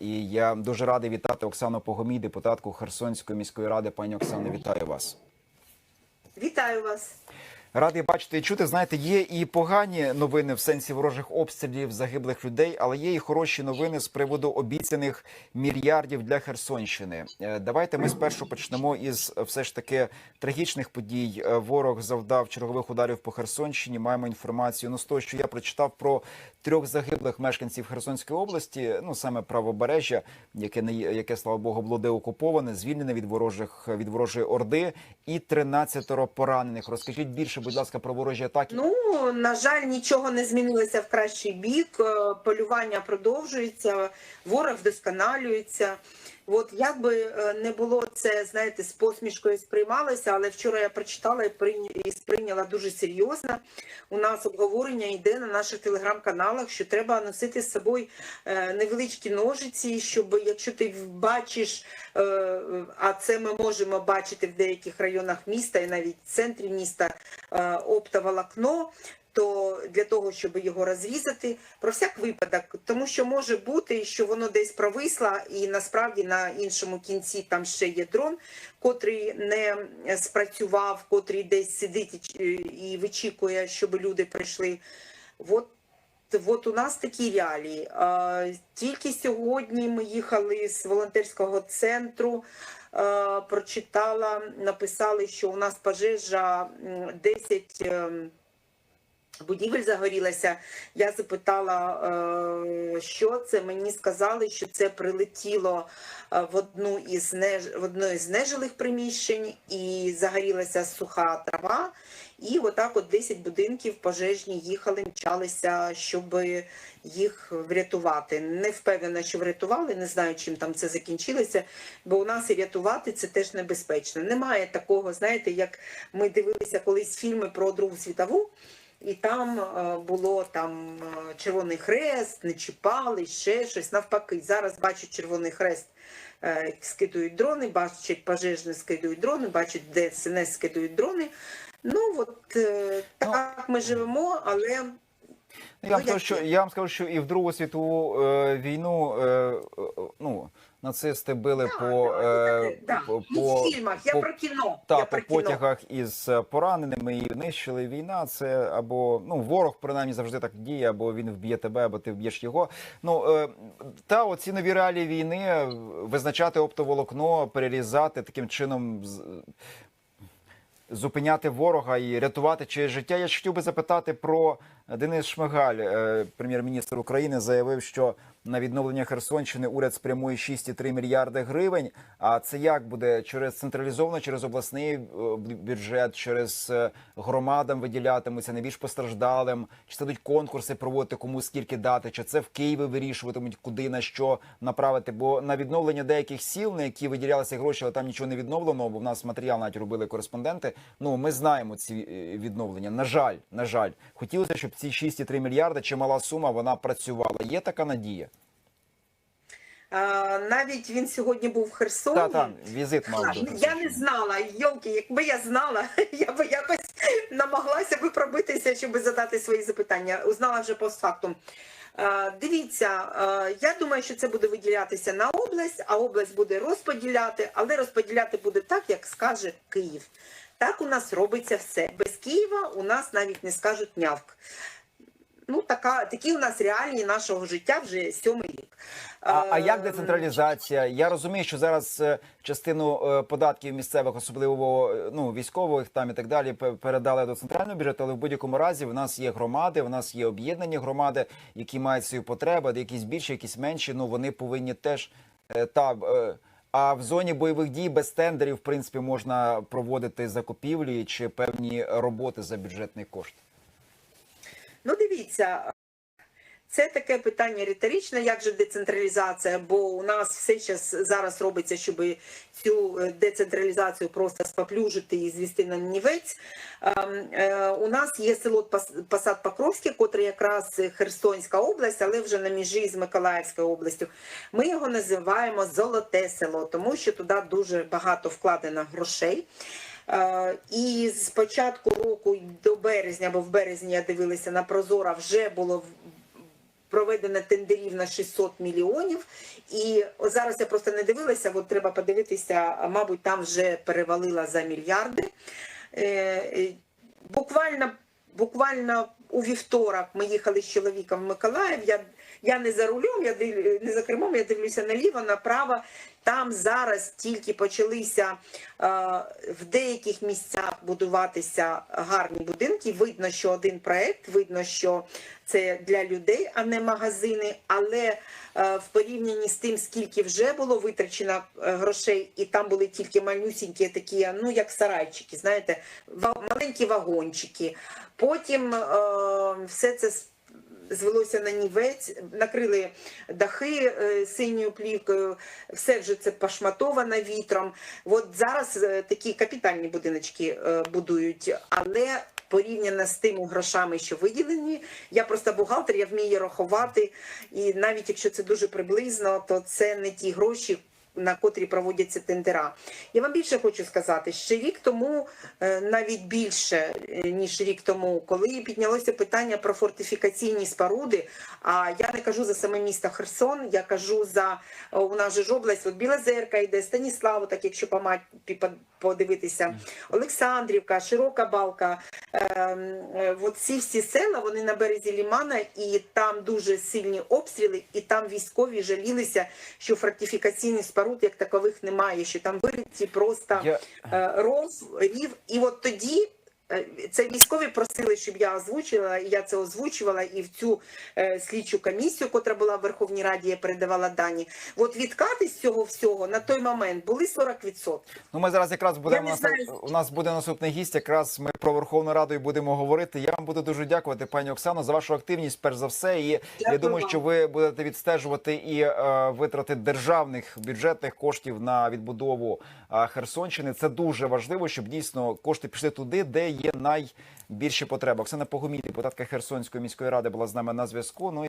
І я дуже радий вітати Оксану Погомій, депутатку Херсонської міської ради. Пані Оксано, вітаю вас. Вітаю вас. Радий бачити і чути. Знаєте, є і погані новини в сенсі ворожих обстрілів загиблих людей, але є і хороші новини з приводу обіцяних мільярдів для Херсонщини. Е, Давайте ми спершу почнемо із е, все ж таки трагічних подій. Е, Ворог завдав чергових ударів по Херсонщині. Маємо інформацію. Ну з того, що я прочитав про трьох загиблих мешканців Херсонської області. Ну саме правобережжя, яке не яке слава Богу було деокуповане, звільнене від ворожих від ворожої орди, і 13 поранених. Розкажіть більше, будь ласка, про ворожі атаки. Ну на жаль, нічого не змінилося в кращий бік. Е, Полювання продовжується, ворог вдосконалюється. От як би е, не було це, знаєте, з посмішкою сприймалося, але вчора я прочитала і прийня- і сприйняла дуже серйозно. У нас обговорення йде на наших телеграм-каналах, що треба носити з собою е, невеличкі ножиці, щоб якщо ти бачиш, е, а це ми можемо бачити в деяких районах міста і навіть в центрі міста оптоволокно, то для того, щоб його розрізати, про всяк випадок, тому що може бути, що воно десь провисло, і насправді на іншому кінці там ще є дрон, котрий не спрацював, котрий десь сидить і вичікує, щоб люди прийшли. От От у нас такі реалії. Тільки сьогодні ми їхали з волонтерського центру. Прочитала, написали, що у нас пожежа м, 10 ем, будівель загорілася. Я запитала, е, що це. Мені сказали, що це прилетіло е, в одну із в одно із нежилих приміщень і загорілася суха трава. І отак от 10 будинків пожежні їхали, мчалися, щоб їх врятувати. Не впевнена, що врятували, не знаю, чим там це закінчилося, бо у нас і рятувати це теж небезпечно. Немає такого, знаєте, як ми дивилися колись фільми про Другу світову. І там е, було там е, Червоний Хрест, не чіпали, ще щось. Навпаки, зараз бачу Червоний Хрест, е, скидують дрони, бачать пожежні скидують дрони, бачать ДСНС скидують дрони. Ну от е, так ми живемо, але Я вам, Ну, скажу, що, я вам скажу, що і в Другу світову е, війну е, е, ну, нацисти били Да, по, е, да. по, Ну, по, в фільмах, я по- про кіно. та, я по про кіно. потягах із е, пораненими і нищили війна. Це або ну ворог принаймні завжди так діє, або він вб'є тебе, або ти вб'єш його. Ну е, та оці нові реалії війни е, визначати оптоволокно, перерізати таким чином. Зупиняти ворога і рятувати чиє життя. Я ж хотів би запитати про Денис Шмигаль, е, прем'єр-міністр України, заявив, що на відновлення Херсонщини уряд спрямує 6,3 мільярди гривень. А це як буде через централізовано, через обласний е, бюджет, через е, громадам виділятимуться найбільш постраждалим? Чи це будуть конкурси проводити кому скільки дати? Чи це в Києві вирішуватимуть, куди на що направити? Бо на відновлення деяких сіл, на які виділялися гроші, але там нічого не відновлено, бо в нас матеріал навіть робили кореспонденти. Ну ми знаємо ці відновлення. На жаль, на жаль, хотілося, щоб ці 6,3 мільярди, чимала сума, вона працювала. Є така надія? А, навіть він сьогодні був в Херсоні. Та та візит мав бути. Я не знала, йолки, якби я знала, я би якось намагалася би пробитися, щоб задати свої запитання. Узнала вже постфактум. Дивіться, я думаю, що це буде виділятися на область, а область буде розподіляти, але розподіляти буде так, як скаже Київ. Так у нас робиться все. Без Києва у нас навіть не скажуть нявк. Ну, така, такі у нас реалії нашого життя вже сьомий рік. А, а як Е, децентралізація? Я розумію, що зараз е, частину е, податків місцевих, особливо ну військових там і так далі, передали до центрального бюджету. Але в будь-якому разі в нас є громади, в нас є об'єднані громади, які мають свої потреби, де якісь більші, якісь менші. Ну вони повинні теж та. А в зоні бойових дій без тендерів, в принципі, можна проводити закупівлі чи певні роботи за бюджетний кошт. Ну, дивіться, це таке питання риторичне, як же децентралізація, бо у нас все щас зараз робиться, щоб цю е, децентралізацію просто споплюжити і звести на нівець. Е, У нас є село Пас- Посад Покровське, котре якраз Херсонська область, але вже на межі з Миколаївською областю. Ми його називаємо Золоте село, тому що туди дуже багато вкладено грошей. Е, І з початку року до березня, бо в березні я дивилася на Прозора, вже було проведено тендерів на 600 мільйонів. І зараз я просто не дивилася, от треба подивитися, мабуть, там вже перевалила за мільярди. Е, е, Буквально, буквально у вівторок ми їхали з чоловіком в Миколаїв. Я, я не за рулем, я див, не за кермом, я дивлюся наліво, направо. Там зараз тільки почалися е, в деяких місцях будуватися гарні будинки. Видно, що один проект, видно, що це для людей, а не магазини. Але е, в порівнянні з тим, скільки вже було витрачено е, грошей, і там були тільки малюсінькі такі, ну як сарайчики, знаєте, маленькі вагончики. Потім е, все це звелося на нівець, накрили дахи е, синьою плівкою, все вже це пошматовано вітром. От зараз е, такі капітальні будиночки е, будують, але порівняно з тими грошами, що виділені, я просто бухгалтер, я вмію рахувати, і навіть якщо це дуже приблизно, то це не ті гроші. На котрі проводяться тендера. Я вам більше хочу сказати, ще рік тому, е, навіть більше е, ніж рік тому, коли піднялося питання про фортифікаційні споруди. А я не кажу за саме місто Херсон, я кажу за у нас же ж область, от Білозерка йде, Станіславу, так якщо подивитися, Олександрівка, Широка Балка. Ем, е, От ці всі села вони на березі Лімана, і там дуже сильні обстріли, і там військові жалілися, що фортифікаційних споруд як такових немає, що там вириті просто Я... е, ров, рів. І от тоді е, це військові просили, щоб я озвучила, і я це озвучувала, і в цю е, слідчу комісію, котра була в Верховній Раді, я передавала дані. От відкати з цього всього на той момент були 40%. Ну, ми зараз якраз будемо знаю. у нас буде наступний гість. Якраз ми про Верховну Раду і будемо говорити. Я вам буду дуже дякувати, пані Оксано, за вашу активність. Перш за все, і я думаю, вам. що ви будете відстежувати і е, витрати державних бюджетних коштів на відбудову е, Херсонщини. Це дуже важливо, щоб дійсно кошти пішли туди, де є найбільші потреби. Оксана Погомій, депутатка Херсонської міської ради, була з нами на зв'язку. Ну